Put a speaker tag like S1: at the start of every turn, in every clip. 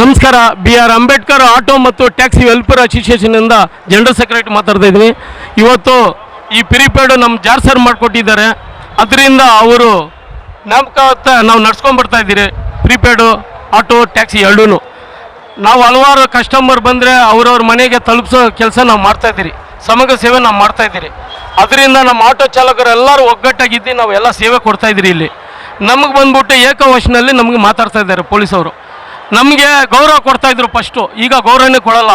S1: ನಮಸ್ಕಾರ, B R Ambedkar auto ಮತ್ತು taxi welfare ಅಸೋಸಿಯೇಷನಿಂದ ಜನರಲ್ ಸೆಕ್ರೆಟರಿ ಮಾತಾಡ್ತಾ ಇದ್ದೀನಿ. ಇವತ್ತು ಈ ಪಿರಿಪೇಡು ನಮ್ಮ ಜಾರ್ಸರ್ ಮಾಡಿಕೊಟ್ಟಿದ್ದಾರೆ. ಅದರಿಂದ ಅವರು ನೇಮಕಾವತ್ತ ನಾವು ನಡ್ಸ್ಕೊಂಡ್ ಬರ್ತಾ ಇದ್ದೀರಿ. ಪ್ರಿಪೇಡು ಆಟೋ, ಟ್ಯಾಕ್ಸಿ ಎರಡೂ ನಾವು ಹಲವಾರು ಕಸ್ಟಮರ್ ಬಂದರೆ ಅವ್ರವ್ರ ಮನೆಗೆ ತಲುಪಿಸೋ ಕೆಲಸ ನಾವು ಮಾಡ್ತಾ ಇದ್ದೀರಿ. ಸಮಗ್ರ ಸೇವೆ ನಾವು ಮಾಡ್ತಾ ಇದ್ದೀರಿ. ಅದರಿಂದ ನಮ್ಮ ಆಟೋ ಚಾಲಕರು ಎಲ್ಲರೂ ಒಗ್ಗಟ್ಟಾಗಿದ್ದು ನಾವು ಎಲ್ಲ ಸೇವೆ ಕೊಡ್ತಾ ಇದ್ದೀರಿ ಇಲ್ಲಿ. ನಮಗೆ ಬಂದ್ಬಿಟ್ಟು ಏಕವಶನಲ್ಲಿ ನಮಗೆ ಮಾತಾಡ್ತಾ ಇದ್ದಾರೆ ಪೊಲೀಸವರು. ನಮಗೆ ಗೌರವ ಕೊಡ್ತಾ ಇದ್ರು ಫಸ್ಟು, ಈಗ ಗೌರವನೇ ಕೊಡಲ್ಲ.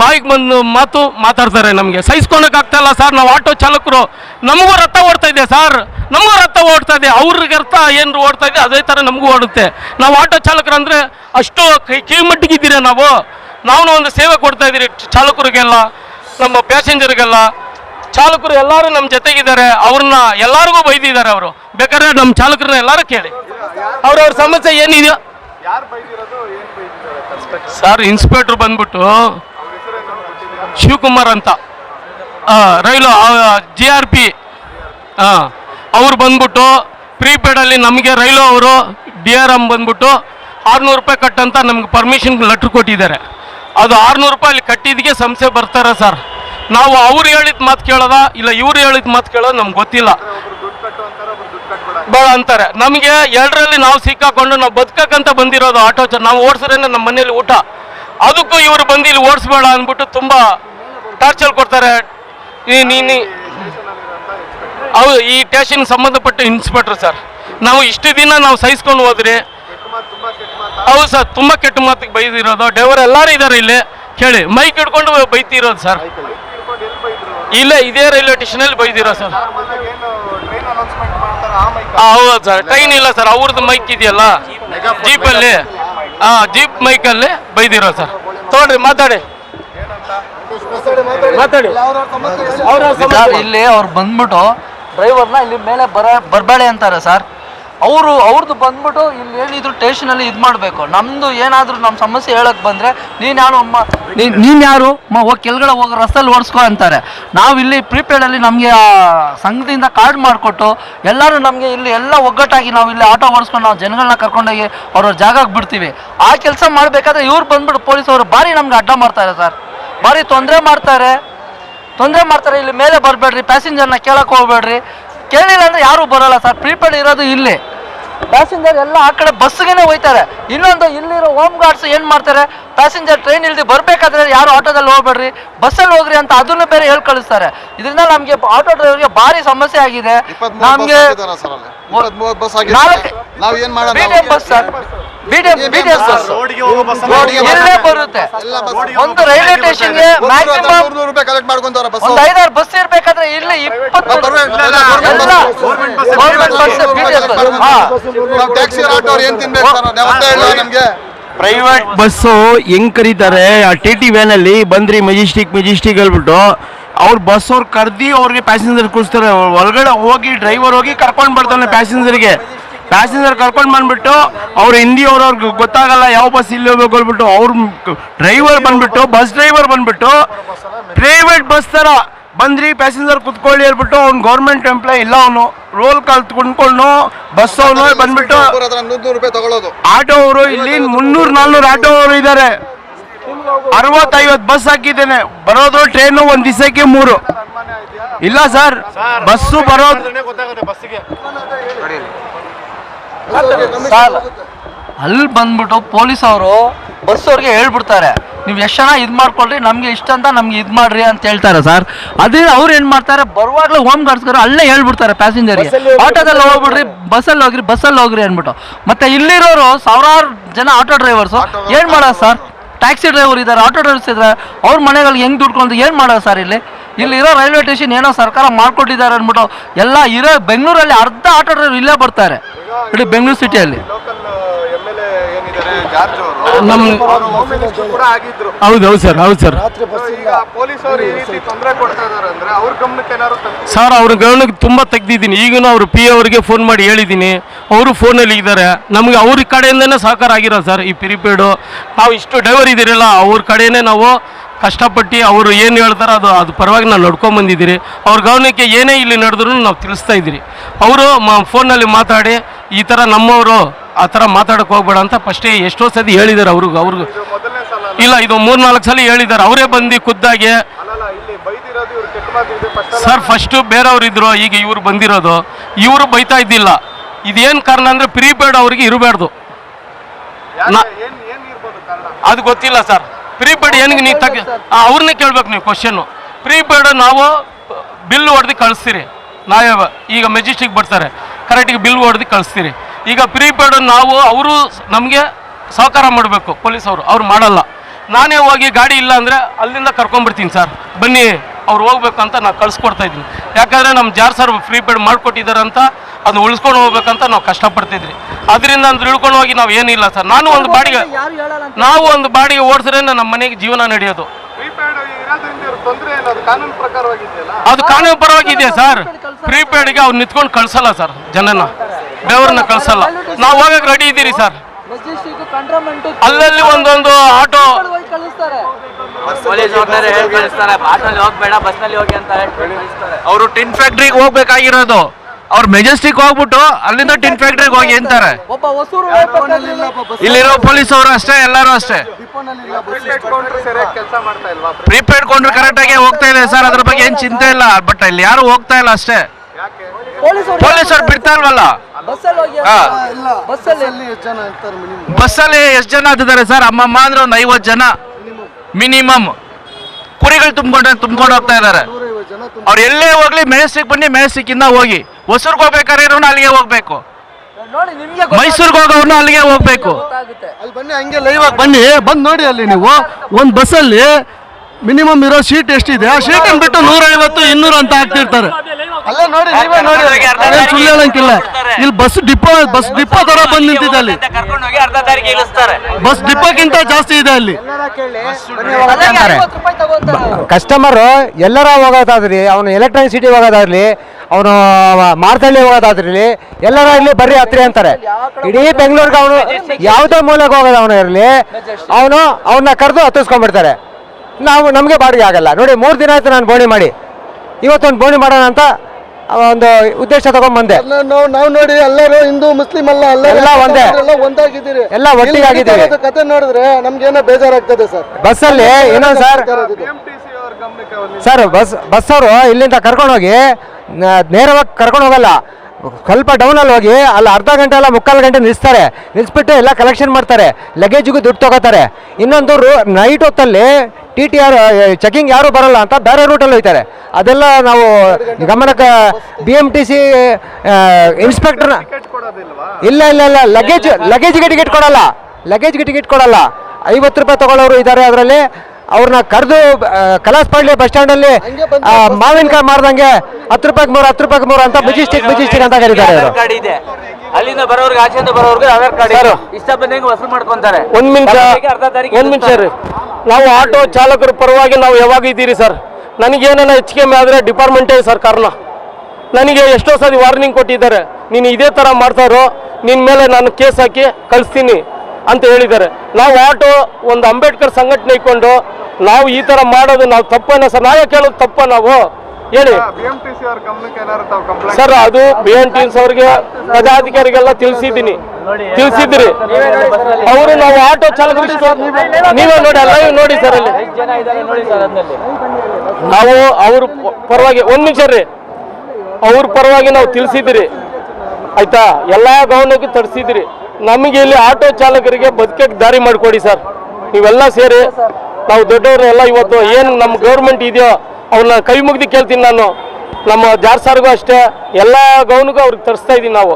S1: ಬಾಯಿಗೆ ಬಂದು ಮಾತು ಮಾತಾಡ್ತಾರೆ ನಮಗೆ. ಸಹಿಸ್ಕೊಳಕ್ಕಾಗ್ತಾ ಇಲ್ಲ ಸರ್, ನಾವು ಆಟೋ ಚಾಲಕರು. ನಮಗೂ ರಥ ಓಡ್ತಾ ಇದೆ ಸರ್, ನಮಗೂ ರಥ ಓಡ್ತಾ ಇದೆ. ಅವ್ರಿಗೆ ಅರ್ಥ ಏನು ಓಡ್ತಾ ಇದೆ, ಅದೇ ಥರ ನಮಗೂ ಓಡುತ್ತೆ. ನಾವು ಆಟೋ ಚಾಲಕರು ಅಂದರೆ ಅಷ್ಟು ಕೈ ಕಿವಿಮಟ್ಟಿಗಿದ್ದೀರ ನಾವು? ನಾವು ಒಂದು ಸೇವೆ ಕೊಡ್ತಾ ಇದ್ದೀರಿ ಚಾಲಕರಿಗೆಲ್ಲ, ನಮ್ಮ ಪ್ಯಾಸೆಂಜರ್ಗೆಲ್ಲ ಚಾಲಕರು ಎಲ್ಲರೂ ನಮ್ಮ ಜೊತೆಗಿದ್ದಾರೆ, ಅವ್ರನ್ನ ಎಲ್ಲರಿಗೂ ಬೈದಿದ್ದಾರೆ ಅವರು. ಬೇಕಾದ್ರೆ ನಮ್ಮ ಚಾಲಕರನ್ನ ಎಲ್ಲರೂ ಕೇಳಿ. ಅವ್ರವ್ರ ಸಮಸ್ಯೆ ಏನಿದೆಯೋ ಸರ್ ಇನ್ಸ್ಪೆಕ್ಟರ್ ಬಂದ್ಬಿಟ್ಟು ಶಿವಕುಮಾರ್ ಅಂತ. ರೈಲು ಜಿ ಆರ್ ಪಿ ಹಾಂ ಅವ್ರು ಬಂದ್ಬಿಟ್ಟು ಪ್ರೀಪೇಡಲ್ಲಿ ನಮಗೆ ರೈಲು ಅವರು ಡಿ ಆರ್ ಎಂ ಬಂದ್ಬಿಟ್ಟು ಆರುನೂರು ರೂಪಾಯಿ ಕಟ್ಟಂತ ನಮ್ಗೆ ಪರ್ಮಿಷನ್ ಲೆಟ್ರ್ ಕೊಟ್ಟಿದ್ದಾರೆ. ಅದು ಆರುನೂರು ರೂಪಾಯಿ ಅಲ್ಲಿ ಕಟ್ಟಿದ್ದಕ್ಕೆ ಸಂಸ್ಥೆ ಬರ್ತಾರೆ ಸರ್. ನಾವು ಅವ್ರು ಹೇಳಿದ ಮಾತು ಕೇಳೋದ ಇಲ್ಲ ಇವ್ರು ಹೇಳಿದ ಮಾತು ಕೇಳೋದು ನಮ್ಗೆ ಗೊತ್ತಿಲ್ಲ
S2: ಒಬ್ರು ದುಡ್ಡು ಕಟ್ಟು ಅಂತಾರೆ ಒಬ್ರು
S1: ಬೇಡ ಅಂತಾರೆ. ನಮಗೆ ಎರಡರಲ್ಲಿ ನಾವು ಸಿಕ್ಕಾಕೊಂಡು ನಾವು ಬದುಕಕ್ಕಂತ ಬಂದಿರೋದು ಆಟೋ ಚ ನಾವು ಓಡಿಸ್ರೇನೆ ನಮ್ಮ ಮನೇಲಿ ಊಟ. ಅದಕ್ಕೂ ಇವರು ಬಂದು ಇಲ್ಲಿ ಓಡಿಸ್ಬೇಡ ಅಂದ್ಬಿಟ್ಟು ತುಂಬ ಟಾರ್ಚರ್ ಕೊಡ್ತಾರೆ. ನೀ- ನೀನು ಹೌದು ಈ ಸ್ಟೇಷನ್ ಸಂಬಂಧಪಟ್ಟು ಇನ್ಸ್ಪೆಕ್ಟರ್ ಸರ್. ನಾವು ಇಷ್ಟು ದಿನ ನಾವು ಸಹಿಸ್ಕೊಂಡು ಹೋದ್ರಿ ಹೌದು ಸರ್ ತುಂಬ ಕೆಟ್ಟ ಮಾತಿಗೆ ಬೈದಿರೋದು. ಡ್ರೈವರ್ ಎಲ್ಲರೂ ಇದ್ದಾರೆ ಇಲ್ಲಿ. ಕೇಳಿ ಮೈಕ್ ಹಿಡ್ಕೊಂಡು ಬೈತಿರೋದು ಸರ್? ಇಲ್ಲೇ ಇದೇ ರೈಲ್ವೆ ಸ್ಟೇಷನಲ್ಲಿ ಬೈದಿರೋ ಸರ್. ಹೌದು ಸರ್. ಟ್ರೈನ್ ಇಲ್ಲ ಸರ್. ಅವ್ರದ್ದು ಮೈಕ್ ಇದೆಯಲ್ಲ? ಜೀಪಲ್ಲಿ ಹಾಂ ಜೀಪ್ ಮೈಕಲ್ಲಿ ಬೈದಿರೋ ಸರ್. ತೋಡ್ರಿ ಮಾತಾಡಿ. ಮಾತಾಡಿ.
S3: ಇಲ್ಲಿ ಅವ್ರು ಬಂದ್ಬಿಟ್ಟು ಡ್ರೈವರ್ನ ಇಲ್ಲಿ ಮೇಲೆ ಬರ ಬರಬೇಡಿ ಅಂತಾರೆ ಸರ್. ಅವರು ಅವ್ರದ್ದು ಬಂದ್ಬಿಟ್ಟು ಇಲ್ಲಿ ಏನಿದ್ರು ಸ್ಟೇಷನಲ್ಲಿ ಇದು ಮಾಡಬೇಕು. ನಮ್ಮದು ಏನಾದರೂ ನಮ್ಮ ಸಮಸ್ಯೆ ಹೇಳಕ್ಕೆ ಬಂದರೆ ನೀನು ಯಾರು ಅಮ್ಮ? ನೀನು ಯಾರು? ಹೋಗಿ ಕೆಳಗಡೆ ಹೋಗಿ ರಸ್ತಲ್ಲಿ ಓಡಿಸ್ಕೊ ಅಂತಾರೆ. ನಾವು ಇಲ್ಲಿ ಪ್ರೀಪೇಡಲ್ಲಿ ನಮಗೆ ಸಂಘದಿಂದ ಕಾರ್ಡ್ ಮಾಡಿಕೊಟ್ಟು ಎಲ್ಲರೂ ನಮಗೆ ಇಲ್ಲಿ ಎಲ್ಲ ಒಗ್ಗಟ್ಟಾಗಿ ನಾವು ಇಲ್ಲಿ ಆಟೋ ಓಡಿಸ್ಕೊಂಡು ನಾವು ಜನಗಳನ್ನ ಕರ್ಕೊಂಡೋಗಿ ಅವ್ರವ್ರ ಜಾಗಕ್ಕೆ ಬಿಡ್ತೀವಿ. ಆ ಕೆಲಸ ಮಾಡಬೇಕಾದ್ರೆ ಇವ್ರು ಬಂದ್ಬಿಟ್ಟು ಪೊಲೀಸವರು ಭಾರಿ ನಮ್ಗೆ ಅಡ್ಡ ಮಾಡ್ತಾರೆ ಸರ್. ಭಾರಿ ತೊಂದರೆ ಮಾಡ್ತಾರೆ. ತೊಂದರೆ ಮಾಡ್ತಾರೆ. ಇಲ್ಲಿ ಮೇಲೆ ಬರಬೇಡ್ರಿ ಪ್ಯಾಸೆಂಜರ್ನ ಕೇಳಕ್ಕೆ ಹೋಗ್ಬೇಡ್ರಿ. ಕೇಳಿಲ್ಲ ಅಂದ್ರೆ ಯಾರೂ ಬರೋಲ್ಲ ಸರ್. ಪ್ರೀಪೇಡ್ ಇರೋದು ಇಲ್ಲಿ. ಪ್ಯಾಸೆಂಜರ್ ಎಲ್ಲ ಆ ಕಡೆ ಬಸ್ಗೆನೆ ಹೋಯ್ತಾರೆ. ಇನ್ನೊಂದು ಇಲ್ಲಿರೋ ಹೋಮ್ ಗಾರ್ಡ್ಸ್ ಏನು ಮಾಡ್ತಾರೆ? ಪ್ಯಾಸೆಂಜರ್ ಟ್ರೈನ್ ಇಲ್ದಿ ಬರಬೇಕಾದ್ರೆ ಯಾರು ಆಟೋದಲ್ಲಿ ಹೋಗ್ಬೇಡ್ರಿ. ಬಸ್ಸಲ್ಲಿ ಹೋಗ್ರಿ ಅಂತ ಅದನ್ನು ಬೇರೆ ಹೇಳಿ ಕಳಿಸ್ತಾರೆ. ಇದರಿಂದ ನಮಗೆ ಆಟೋ ಡ್ರೈವರ್ಗೆ ಭಾರಿ ಸಮಸ್ಯೆ ಆಗಿದೆ. ನಮಗೆ
S2: ಬಸ್
S3: ಸರ್ ಬರುತ್ತೆ. ಒಂದು ರೈಲ್ವೆ ಸ್ಟೇಷನ್ಗೆ ಮ್ಯಾಕ್ಸಿಮಮ್
S2: ನೂರು ರೂಪಾಯಿ ಕಲೆಕ್ಟ್ ಮಾಡ್ಕೊಂತಾರ ಬಸ್
S3: ಒಂದು ಐದಾರು ಇಪ್ಪತ್ತು
S4: ಪ್ರೈವೇಟ್ ಬಸ್ಸು ಹೆಂಗ್ ಕರೀತಾರೆ ಆ ಟಿ ಟಿ ವ್ಯಾನಲ್ಲಿ ಬಂದ್ರಿ ಮೆಜೆಸ್ಟಿಕ್ ಮೆಜೆಸ್ಟಿಕ್ ಹೇಳ್ಬಿಟ್ಟು. ಅವ್ರು ಬಸ್ ಅವ್ರು ಕರ್ದಿ ಅವ್ರಿಗೆ ಪ್ಯಾಸೆಂಜರ್ ಕೂರಿಸ್ತಾರೆ ಒಳಗಡೆ ಹೋಗಿ ಡ್ರೈವರ್ ಹೋಗಿ ಕರ್ಕೊಂಡು ಬರ್ತಾನೆ ಪ್ಯಾಸೆಂಜರ್ಗೆ ಪ್ಯಾಸೆಂಜರ್ ಕರ್ಕೊಂಡು ಬಂದ್ಬಿಟ್ಟು ಅವ್ರು ಹಿಂದಿ ಅವ್ರು ಅವ್ರಿಗೆ ಗೊತ್ತಾಗಲ್ಲ ಯಾವ ಬಸ್ ಇಲ್ಲಿ ಹೋಗ್ಬೇಕು ಅಂದ್ಬಿಟ್ಟು ಅವ್ರ ಡ್ರೈವರ್ ಬಂದ್ಬಿಟ್ಟು ಬಸ್ ಡ್ರೈವರ್ ಬಂದ್ಬಿಟ್ಟು ಪ್ರೈವೇಟ್ ಬಸ್ ಥರ ಬಂದ್ರಿ ಪ್ಯಾಸೆಂಜರ್ ಕುತ್ಕೊಳ್ಳಿ ಹೇಳ್ಬಿಟ್ಟು ಅವ್ನು ಗೌರ್ಮೆಂಟ್ ಎಂಪ್ಲಾಯ್ ಇಲ್ಲ ಅವನು. ರೋಲ್ ಕಲ್ತ್ಕೊಂಡ್ಕೊಂಡು ಬಸ್ ಅವನು ಬಂದ್ಬಿಟ್ಟು
S2: ರೂಪಾಯಿ ತಗೊಳ್ಳೋದು
S4: ಆಟೋ ಅವರು ಇಲ್ಲಿ ಮುನ್ನೂರ್ ನಾಲ್ನೂರು ಆಟೋ ಅವರು ಇದ್ದಾರೆ ಅರವತ್ತೈವತ್ತು ಬಸ್ ಹಾಕಿದ್ದೇನೆ. ಬರೋದು ಟ್ರೈನು ಒಂದ್ ದಿವಸಕ್ಕೆ ಮೂರು. ಇಲ್ಲ ಸರ್ ಬಸ್ಸು ಬರೋದು
S3: ಅಲ್ಲಿ ಬಂದ್ಬಿಟ್ಟು ಪೊಲೀಸ್ ಅವರು ಬಸ್ ಅವ್ರಿಗೆ ಹೇಳ್ಬಿಡ್ತಾರೆ. ನೀವು ಎಷ್ಟು ಜನ ಇದು ಮಾಡ್ಕೊಳ್ರಿ ನಮಗೆ ಇಷ್ಟ ಅಂತ ನಮ್ಗೆ ಇದು ಮಾಡ್ರಿ ಅಂತ ಹೇಳ್ತಾರೆ ಸರ್. ಅದೇ ಅವ್ರು ಏನು ಮಾಡ್ತಾರೆ ಬರುವಾಗಲೇ ಹೋಮ್ ಗಾರ್ಡ್ಸ್ಗಾರ ಅಲ್ಲೇ ಹೇಳ್ಬಿಡ್ತಾರೆ ಪ್ಯಾಸೆಂಜರ್ಗೆ ಆಟೋದಲ್ಲಿ ಹೋಗ್ಬಿಡ್ರಿ ಬಸ್ಸಲ್ಲಿ ಹೋಗ್ರಿ ಬಸ್ಸಲ್ಲಿ ಹೋಗ್ರಿ ಅಂದ್ಬಿಟ್ಟು. ಮತ್ತೆ ಇಲ್ಲಿರೋರು ಸಾವಿರಾರು ಜನ ಆಟೋ ಡ್ರೈವರ್ಸು ಏನು ಮಾಡೋದು ಸರ್? ಟ್ಯಾಕ್ಸಿ ಡ್ರೈವರ್ ಇದ್ದಾರೆ ಆಟೋ ಡ್ರೈವರ್ಸ್ ಇದ್ದಾರೆ. ಅವ್ರ ಮನೆಗಳಿಗೆ ಹೆಂಗೆ ದುಡ್ಕೊಂಡು ಏನು ಮಾಡೋದು ಸರ್ ಇಲ್ಲಿ? ಇಲ್ಲಿರೋ ರೈಲ್ವೆ ಸ್ಟೇಷನ್ ಏನೋ ಸರ್ಕಾರ ಮಾಡ್ಕೊಟ್ಟಿದ್ದಾರೆ ಅಂದ್ಬಿಟ್ಟು ಎಲ್ಲ ಇರೋ ಬೆಂಗಳೂರಲ್ಲಿ ಅರ್ಧ ಆಟೋ ಡ್ರೈವರ್ ಇಲ್ಲೇ ಬರ್ತಾರೆ. ಇಡೀ ಬೆಂಗಳೂರು ಸಿಟಿಯಲ್ಲಿ
S1: ನಮ್ಮ
S2: ಅವರು ಕೂಡ ಆಗಿದ್ರು.
S1: ಹೌದು ಹೌದು ಸರ್ ಹೌದು ಸರ್.
S2: ಈಗ ಪೊಲೀಸ್ ಅವರು ಈ ರೀತಿ ತೊಂದರೆ ಕೊಡ್ತಾ ಇದಾರೆ ಅಂದ್ರೆ ಅವ್ರ ಗಮನಕ್ಕೆ ಏನಾದ್ರು ತಂದು
S1: ಸರ್ ಅವ್ರ ಗಮನಕ್ಕೆ ತುಂಬ ತೆಗ್ದಿದ್ದೀನಿ. ಈಗಲೂ ಅವರು ಪಿ ಅವರಿಗೆ ಫೋನ್ ಮಾಡಿ ಹೇಳಿದ್ದೀನಿ. ಅವರು ಫೋನಲ್ಲಿ ಇದ್ದಾರೆ. ನಮಗೆ ಅವ್ರ ಕಡೆಯಿಂದನೇ ಸಹಕಾರ ಆಗಿರೋ ಸರ್ ಈ ಪಿರಿಪೇಡು ನಾವು ಇಷ್ಟು ಡ್ರೈವರ್ ಇದ್ದೀರಲ್ಲ ಅವ್ರ ಕಡೆಯೇ ನಾವು ಕಷ್ಟಪಟ್ಟು ಅವರು ಏನು ಹೇಳ್ತಾರೋ ಅದು ಅದು ಪರವಾಗಿ ನಾವು ನಡ್ಕೊಂಬಂದಿದ್ದೀರಿ ಅವ್ರ ಗಮನಕ್ಕೆ ಏನೇ ಇಲ್ಲಿ ನಡೆದ್ರು ನಾವು ತಿಳಿಸ್ತಾ ಇದ್ದೀರಿ. ಅವರು ಮ ಫೋನಲ್ಲಿ ಮಾತಾಡಿ ಈ ಥರ ನಮ್ಮವರು ಆ ಥರ ಮಾತಾಡಕ್ಕೆ ಹೋಗ್ಬೇಡ ಅಂತ ಫಸ್ಟೇ ಎಷ್ಟೋ ಸತಿ ಹೇಳಿದ್ದಾರೆ ಅವ್ರಿಗೆ ಅವ್ರಿಗೆ ಇಲ್ಲ ಇದು ಮೂರ್ನಾಲ್ಕು ಸಲ ಹೇಳಿದ್ದಾರೆ. ಅವರೇ ಬಂದು ಖುದ್ದಾಗೆ ಸರ್ ಫಸ್ಟು ಬೇರೆಯವ್ರು ಇದ್ರು ಈಗ ಇವರು ಬಂದಿರೋದು. ಇವರು ಬೈತಾ ಇದ್ದಿಲ್ಲ. ಇದೇನು ಕಾರಣ ಅಂದರೆ ಪ್ರೀಪೇಡ್ ಅವ್ರಿಗೆ ಇರಬಾರ್ದು. ಅದು ಗೊತ್ತಿಲ್ಲ ಸರ್. ಪ್ರೀಪೇಡ್ ಏನಿಗೆ ನೀವು ತಗ ಅವ್ರನ್ನೇ ಕೇಳ್ಬೇಕು ನೀವು ಕ್ವಶನ್ನು ಪ್ರೀಪೇಡ್ ನಾವು ಬಿಲ್ ಹೊಡೆದು ಕಳಿಸ್ತೀರಿ. ನಾವೇ ಈಗ ಮೆಜೆಸ್ಟಿಕ್ ಬರ್ತಾರೆ. ಕರೆಕ್ಟಿಗೆ ಬಿಲ್ ಹೊಡೆದು ಕಳಿಸ್ತೀರಿ. ಈಗ ಪ್ರೀಪೇಯ್ಡ್ ನಾವು ಅವರು ನಮಗೆ ಸಹಕಾರ ಮಾಡಬೇಕು ಪೊಲೀಸ್ ಅವರು ಅವ್ರು ಮಾಡಲ್ಲ. ನಾನೇ ಹೋಗಿ ಗಾಡಿ ಇಲ್ಲ ಅಂದರೆ ಅಲ್ಲಿಂದ ಕರ್ಕೊಂಡ್ಬಿಡ್ತೀನಿ ಸರ್. ಬನ್ನಿ ಅವ್ರು ಹೋಗ್ಬೇಕು ಅಂತ ನಾನು ಕಳಿಸ್ಕೊಡ್ತಾ ಇದ್ದೀನಿ. ಯಾಕಂದರೆ ನಮ್ಮ ಜಾರ್ ಸರ್ ಪ್ರೀಪೇಡ್ ಮಾಡಿಕೊಟ್ಟಿದ್ದಾರೆ ಅಂತ ಅದನ್ನ ಉಳಿಸ್ಕೊಂಡು ಹೋಗ್ಬೇಕಂತ ನಾವು ಕಷ್ಟಪಡ್ತಿದ್ರಿ ಅದರಿಂದ ಅಂದ್ರೆ ಇಳ್ಕೊಂಡು ಹೋಗಿ ನಾವು ಏನಿಲ್ಲ ಸರ್. ನಾನು ಒಂದು ಬಾಡಿಗೆ ನಾವು ಒಂದು ಬಾಡಿಗೆ ಓಡಿಸ್ರೆ ನಮ್ಮ ಮನೆಗೆ ಜೀವನ ನಡೆಯೋದು.
S2: ಅದು ಕಾನೂನು ಪರವಾಗಿದೆಯಾ
S1: ಅದು ಕಾನೂನು ಪರವಾಗಿದೆ ಸರ್? ಪ್ರೀಪೇಡ್ಗೆ ಅವ್ರು ನಿಂತ್ಕೊಂಡು ಕಳ್ಸಲ್ಲ ಸರ್ ಜನನ. ಬೆವರನ್ನ ಕಳ್ಸಲ್ಲ. ನಾವು ಹೋಗಕ್ಕೆ ರೆಡಿ ಇದ್ದೀರಿ ಸರ್ ಅಲ್ಲಲ್ಲಿ ಒಂದೊಂದು ಆಟೋ
S4: ಅವರು ಟಿನ್ ಫ್ಯಾಕ್ಟ್ರಿಗೆ ಹೋಗ್ಬೇಕಾಗಿರೋದು. ಅವ್ರು ಮೆಜೆಸ್ಟಿಕ್ ಹೋಗ್ಬಿಟ್ಟು ಅಲ್ಲಿಂದ ಟಿನ್ ಫ್ಯಾಕ್ಟ್ರಿಗೆ ಹೋಗಿ ಅಂತಾರೆ ಇಲ್ಲಿರೋ ಪೊಲೀಸ್ ಅವರು ಅಷ್ಟೇ ಎಲ್ಲರೂ ಅಷ್ಟೇ.
S2: ಪ್ರೀಪೇಡ್ ಕೌಂಟರ್ ಸರಿಯಾಗಿ ಕೆಲಸ ಮಾಡ್ತಾ ಇಲ್ವಾ
S4: ಪ್ರೀಪೇಡ್ ಕೊಂಡ್ರೆ ಕರೆಕ್ಟ್ ಆಗಿ ಹೋಗ್ತಾ ಇದೆ ಸರ್ ಅದ್ರ ಬಗ್ಗೆ ಏನ್ ಚಿಂತೆ ಇಲ್ಲ ಬಟ್ ಇಲ್ಲಿ ಯಾರು ಹೋಗ್ತಾ ಇಲ್ಲ ಅಷ್ಟೇ. ಪೊಲೀಸರು ಬಿಡ್ತಾ ಇಲ್ವಲ್ಲ
S3: ಬಸ್ಸಲ್ಲಿ
S4: ಎಷ್ಟು ಜನ ಹತ್ತಿದ್ದಾರೆ ಸರ್? ಅಮ್ಮಮ್ಮ ಅಂದ್ರೆ ಒಂದು ಐವತ್ತು ಜನ. ಮಿನಿಮಮ್ ಕುರಿಗಳು ತುಂಬ್ಕೊಂಡು ತುಂಬ್ಕೊಂಡು ಹೋಗ್ತಾ ಇದ್ದಾರೆ. ಅವ್ರು ಎಲ್ಲೇ ಹೋಗ್ಲಿ ಮೆಜೆಸ್ಟಿಕ್ ಬನ್ನಿ ಮೆಜೆಸ್ಟಿಕ್ ಇಂದ ಹೋಗಿ. ಹೊಸೂರ್ಗೆ ಹೋಗ್ಬೇಕಾದ್ರೆ ಇರೋನು ಅಲ್ಲಿಗೆ ಹೋಗ್ಬೇಕು.
S3: ನೋಡಿ ನಿಮ್ಗೆ
S4: ಮೈಸೂರ್ಗೆ ಹೋಗೋನು ಅಲ್ಲಿಗೆ ಹೋಗ್ಬೇಕು.
S5: ಅಲ್ಲಿ ಬನ್ನಿ ಹಂಗೆ ಲೈವ್ ಆಗಿ ಬನ್ನಿ. ಬಂದು ನೋಡಿ ಅಲ್ಲಿ ನೀವು. ಒಂದು ಬಸ್ಸಲ್ಲಿ ಮಿನಿಮಮ್ ಇರೋ ಸೀಟ್ ಎಷ್ಟಿದೆ? ಆ ಸೀಟ್ ಬಿಟ್ಟು ನೂರೈವತ್ತು ಇನ್ನೂರು ಅಂತ ಹಾಕ್ತಿರ್ತಾರೆ ಅಲ್ಲ ನೋಡಿ ನೀವೇ ನೋಡಿ. ಸುಳ್ಳು ಹೇಳಂಗಿಲ್ಲ. ಇಲ್ಲಿ ಬಸ್ ಡಿಪೋ ಬಸ್ ಡಿಪೋ ತರ ಬಂದ್ ನಿಂತಿದೆ ಅಲ್ಲಿ.
S6: ಕರ್ಕೊಂಡು ಹೋಗಿ ಅರ್ಧ ತಾರೀಕಿಗೆ ಇಳಿಸ್ತಾರೆ.
S5: ಬಸ್ ಡಿಪೋಕ್ಕಿಂತ ಜಾಸ್ತಿ ಇದೆ ಅಲ್ಲಿ.
S3: ತಗೋತಾರೆ
S7: ಕಸ್ಟಮರು ಎಲ್ಲರ ಹೋಗೋದಾದ್ರಿ ಅವನು ಎಲೆಕ್ಟ್ರಾನಿಕ್ ಸಿಟಿ ಹೋಗೋದಾಗ್ಲಿ ಅವನು ಮಾರ್ತಳ್ಳಿ ಹೋಗೋದಾದ್ರಿ ಎಲ್ಲರ ಇರಲಿ ಬರ್ರಿ ಹತ್ರಿ ಅಂತಾರೆ. ಇಡೀ ಬೆಂಗಳೂರಿಗೆ ಅವನು ಯಾವುದೇ ಮೂಲಕ್ಕೆ ಹೋಗೋದು ಅವನು ಇರಲಿ. ಅವನು ಅವನ್ನ ಕರೆದು ಹತ್ತಿಸ್ಕೊಂಡ್ಬಿಡ್ತಾರೆ. ನಾವು ನಮಗೆ ಬಾಡಿಗೆ ಆಗಲ್ಲ. ನೋಡಿ ಮೂರು ದಿನ ಆಯ್ತು ನಾನು ಬೋಣಿ ಮಾಡಿ. ಇವತ್ತೊಂದು ಬೋಣಿ ಮಾಡೋಣ ಅಂತ ಒಂದು ಉದ್ದೇಶ ತಗೊಂಡ್ಬಂದೆ.
S5: ನಾವು ನಾವು ನೋಡಿ ಎಲ್ಲರೂ ಹಿಂದೂ ಮುಸ್ಲಿಂ ಅಲ್ಲ
S7: ಎಲ್ಲ ಒಂದೇ.
S5: ಎಲ್ಲ ಒಂದಾಗಿದ್ದೀರಿ.
S7: ಎಲ್ಲ
S5: ಒಟ್ಟಿಗಾಗಿದ್ದೀರಿ. ಕತೆ ನೋಡಿದ್ರೆ ನಮ್ಗೆ ಏನೋ ಬೇಜಾರಾಗ್ತದೆ ಸರ್.
S7: ಬಸ್ಸಲ್ಲಿ ಏನೋ ಸರ್ ಸರ್ ಬಸ್ ಅವರು ಇಲ್ಲಿಂದ ಕರ್ಕೊಂಡೋಗಿ ನೇರವಾಗಿ ಕರ್ಕೊಂಡು ಹೋಗಲ್ಲ ಸ್ವಲ್ಪ ಡೌನಲ್ಲಿ ಹೋಗಿ ಅಲ್ಲಿ ಅರ್ಧ ಗಂಟೆ ಅಲ್ಲ ಮುಕ್ಕಾಲು ಗಂಟೆ ನಿಲ್ಲಿಸ್ತಾರೆ ನಿಲ್ಲಿಸ್ಬಿಟ್ಟು ಎಲ್ಲ ಕಲೆಕ್ಷನ್ ಮಾಡ್ತಾರೆ. ಲಗೇಜಿಗೂ ದುಡ್ಡು ತಗೋತಾರೆ. ಇನ್ನೊಂದು ರೂ ನೈಟ್ ಹೊತ್ತಲ್ಲಿ ಟಿ ಟಿ ಆರ್ ಚೆಕಿಂಗ್ ಯಾರೂ ಬರಲ್ಲ ಅಂತ ಬೇರೆ ರೂಟಲ್ಲಿ ಹೋಗ್ತಾರೆ. ಅದೆಲ್ಲ ನಾವು ಗಮನಕ್ಕೆ ಬಿ ಎಂ ಟಿ ಸಿ ಇನ್ಸ್ಪೆಕ್ಟರ್ನ ಇಲ್ಲ ಇಲ್ಲ ಇಲ್ಲ. ಲಗೇಜ್ ಲಗೇಜ್ಗೆ ಟಿಕೆಟ್ ಕೊಡಲ್ಲ. ಲಗೇಜ್ಗೆ ಟಿಕೆಟ್ ಕೊಡಲ್ಲ. ಐವತ್ತು ರೂಪಾಯಿ ತಗೊಳ್ಳೋರು ಇದ್ದಾರೆ ಅದರಲ್ಲಿ. ಅವ್ರನ್ನ ಕರೆದು ಕಲಾಸ್ಪಾಳ್ಯ ಬಸ್ ಸ್ಟ್ಯಾಂಡಲ್ಲಿ ಮಾವಿನಕಾಯಿ ಮಾರ್ದಂಗೆ ಹತ್ತು ರೂಪಾಯಿಗೆ ಮೂರು ಹತ್ತು ರೂಪಾಯಿಗೆ ಮೂರು ಅಂತ ಮೆಜಿಸ್ಟಿಕ್ ಮೆಜಿಸ್ಟಿಕ್ ಅಂತ ಕರೀತಾರೆ
S6: ಆಧಾರ್ ಕಾರ್ಡ್ ಇದೆ. ಅಲ್ಲಿಂದ ಬರೋರ್ಗೆ ಆಚೆಯಿಂದ ಬರೋರ್ಗೆ ಆಧಾರ್ ಕಾರ್ಡ್ ಇಷ್ಟ ಬಂದಂಗೆ ವಸೂಲ್ ಮಾಡ್ಕೊಂತಾರೆ.
S1: ಒಂದು ನಿಮಿಷ ಒಂದು ನಿಮಿಷ ರೀ. ನಾವು ಆಟೋ ಚಾಲಕರ ಪರವಾಗಿ ನಾವು ಯಾವಾಗ ಇದ್ದೀರಿ ಸರ್? ನನಗೇನ ಹೆಚ್ಚು ಕಮ್ಮಿ ಆದರೆ ಡಿಪಾರ್ಟ್ಮೆಂಟೇ ಸರ್ ಕಾರಣ ನನಗೆ ಎಷ್ಟೋ ಸರಿ ವಾರ್ನಿಂಗ್ ಕೊಟ್ಟಿದ್ದಾರೆ. ನೀನು ಇದೇ ಥರ ಮಾಡ್ತಾರೋ ನಿನ್ನ ಮೇಲೆ ನಾನು ಕೇಸ್ ಹಾಕಿ ಕಳಿಸ್ತೀನಿ. ಅಂತ ಹೇಳಿದ್ದಾರೆ. ನಾವು ಆಟೋ ಒಂದು ಅಂಬೇಡ್ಕರ್ ಸಂಘಟನೆ ಇಟ್ಕೊಂಡು ನಾವು ಈ ಥರ ಮಾಡೋದು ನಾವು ತಪ್ಪನ ಸರ್? ನಾವೇ ಕೇಳೋದು ತಪ್ಪ ನಾವು? ಹೇಳಿ. ಸರ್ ಅದು ಬಿ ಎನ್ ಟಿ ಅವ್ರಿಗೆ ಪ್ರಜಾಧಿಕಾರಿಗೆಲ್ಲ ತಿಳಿಸಿದ್ದೀನಿ. ತಿಳಿಸಿದ್ರಿ ಅವರು ನಾವು ಆಟೋ ಚಾಲಕರು ಇಷ್ಟು- ನೀವೇ ನೋಡಿ ಅಲ್ಲ ನೋಡಿ ಸರ್ ಅಲ್ಲಿ.
S6: ಜನ ಇದ್ದಾರೆ ನೋಡಿ ಸರ್ ಅದ್ರಲ್ಲಿ.
S1: ನಾವು ಅವ್ರ ಪರವಾಗಿ ಒಂದು ನಿಮಿಷ ರೀ. ಅವ್ರ ಪರವಾಗಿ ನಾವು ತಿಳಿಸಿದಿರಿ ಆಯ್ತಾ? ಎಲ್ಲ ಗೌನಕ್ಕೆ ತರಿಸಿದಿರಿ ನಮಗೆ ಇಲ್ಲಿ ಆಟೋ ಚಾಲಕರಿಗೆ ಬದುಕಕ್ಕೆ ದಾರಿ ಮಾಡಿಕೊಡಿ ಸರ್. ನೀವೆಲ್ಲ ಸೇರಿ ನಾವು ದೊಡ್ಡವ್ರನ್ನೆಲ್ಲ ಇವತ್ತು ಏನು ನಮ್ಮ ಗೌರ್ಮೆಂಟ್ ಇದೆಯೋ ಅವ್ರನ್ನ ಕೈ ಮುಗ್ದು ಕೇಳ್ತೀನಿ ನಾನು. ನಮ್ಮ ಜಾರ್ ಸಾರ್ಗೂ ಅಷ್ಟೇ, ಎಲ್ಲ ಗೌನಿಗೂ ಅವ್ರಿಗೆ ತರಿಸ್ತಾ ಇದ್ದೀನಿ ನಾವು.